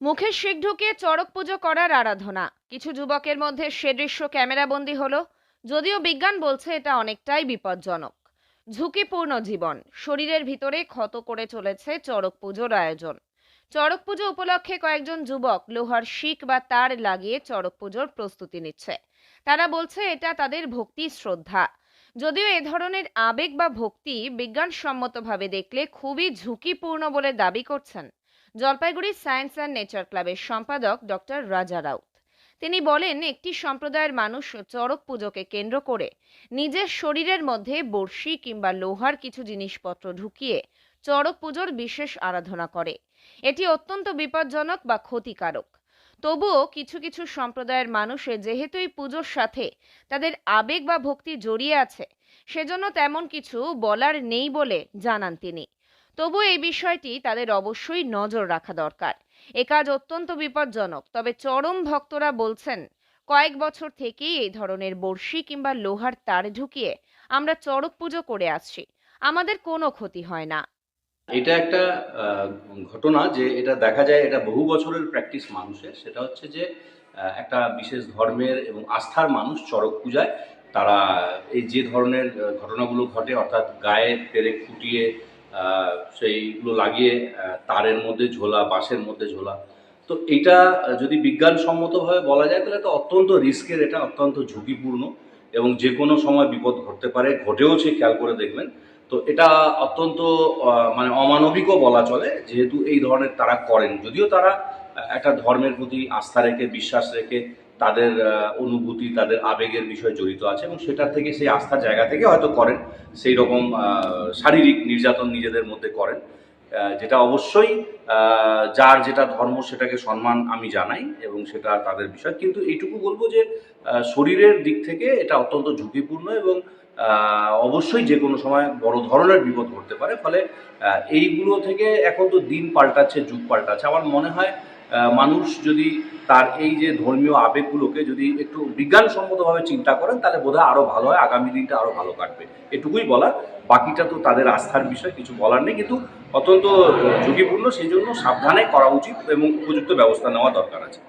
মুখে শিখ ঢুকিয়ে চড়ক পুজো করার আরাধনা। কিছু যুবকের মধ্যে সে দৃশ্য ক্যামেরাবন্দি হলো, যদিও বিজ্ঞান বলছে এটা অনেকটাই বিপজ্জনক। ঝুঁকিপূর্ণ জীবন, শরীরের ভিতরে ক্ষত করে চলেছে চড়ক পুজোর আয়োজন। চড়ক পুজো উপলক্ষে কয়েকজন যুবক লোহার শিক বা তার লাগিয়ে চড়ক পুজোর প্রস্তুতি নিচ্ছে। তারা বলছে এটা তাদের ভক্তি শ্রদ্ধা। যদিও এ ধরনের আবেগ বা ভক্তি বিজ্ঞানসম্মতভাবে দেখলে খুবই ঝুঁকিপূর্ণ বলে দাবি করছেন। জলপাইগুড়ি সায়েন্স অ্যান্ড নেচার ক্লাবের সম্পাদক ডক্টর রাজা রাউত। তিনি বলেন, একটি সম্প্রদায়ের মানুষ চড়ক পুজোকে কেন্দ্র করে নিজের শরীরের মধ্যে বড়শি কিংবা লোহার কিছু জিনিসপত্র ঢুকিয়ে চড়ক পুজোর বিশেষ আরাধনা করে। এটি অত্যন্ত বিপজ্জনক বা ক্ষতিকারক। তবুও কিছু কিছু সম্প্রদায়ের মানুষে যেহেতু এই পুজোর সাথে তাদের আবেগ বা ভক্তি জড়িয়ে আছে, সেজন্য তেমন কিছু বলার নেই বলে জানান তিনি। তবু এই বিষয়টি তাদের অবশ্যই নজর রাখা দরকার। এ কাজ অত্যন্ত বিপজ্জনক, তবে চরম ভক্তরা বলছেন, কয়েক বছর থেকেই এই ধরনের বড়শি কিংবা লোহার তার ঢুকিয়ে আমরা চড়ক পুজো করে আসছি। আমাদের কোনো ক্ষতি হয় না। এটা একটা ঘটনা যে এটা দেখা যায় এটা বহু বছরের প্র্যাকটিস মানুষের। সেটা হচ্ছে যে একটা বিশেষ ধর্মের এবং আস্থার মানুষ চড়ক পূজায় তারা এই যে ধরনের ঘটনাগুলো ঘটে অর্থাৎ গায়ে পেরেক ফুটিয়ে সেইগুলো লাগিয়ে তারের মধ্যে ঝোলা, বাঁশের মধ্যে ঝোলা। তো এটা যদি বিজ্ঞানসম্মতভাবে বলা যায়, তাহলে এটা অত্যন্ত রিস্কের, এটা অত্যন্ত ঝুঁকিপূর্ণ এবং যে কোনো সময় বিপদ ঘটতে পারে ঘটেওছে খেয়াল করে দেখবেন। তো এটা অত্যন্ত মানে অমানবিকও বলা চলে, যেহেতু এই ধরনের তারা করেন। যদিও তারা একটা ধর্মের প্রতি আস্থা রেখে, বিশ্বাস রেখে তাদের অনুভূতি, তাদের আবেগের বিষয় জড়িত আছে এবং সেটা থেকে, সেই আস্থার জায়গা থেকে হয়তো করেন, সেই রকম শারীরিক নির্যাতন নিজেদের মধ্যে করেন যেটা অবশ্যই যার যেটা ধর্ম সেটাকে সম্মান আমি জানাই এবং সেটা তাদের বিষয়। কিন্তু এইটুকু বলব যে শরীরের দিক থেকে এটা অত্যন্ত ঝুঁকিপূর্ণ এবং অবশ্যই যে কোনো সময় বড় ধরনের বিপদ ঘটতে পারে। ফলে এইগুলো থেকে এখন তো দিন পাল্টাচ্ছে, যুগ পাল্টাচ্ছে। আমার মনে হয় মানুষ যদি তার এই যে ধর্মীয় আবেগগুলোকে যদি একটু বিজ্ঞানসম্মতভাবে চিন্তা করেন, তাহলে বোধহয় আরও ভালো হয়, আগামী দিনটা আরও ভালো কাটবে। এটুকুই বলা বাকিটা তো তাদের আস্থার বিষয়, কিছু বলার নেই, কিন্তু অত্যন্ত ঝুঁকিপূর্ণ সেই জন্য সাবধানে করা উচিত এবং উপযুক্ত ব্যবস্থা নেওয়া দরকার আছে।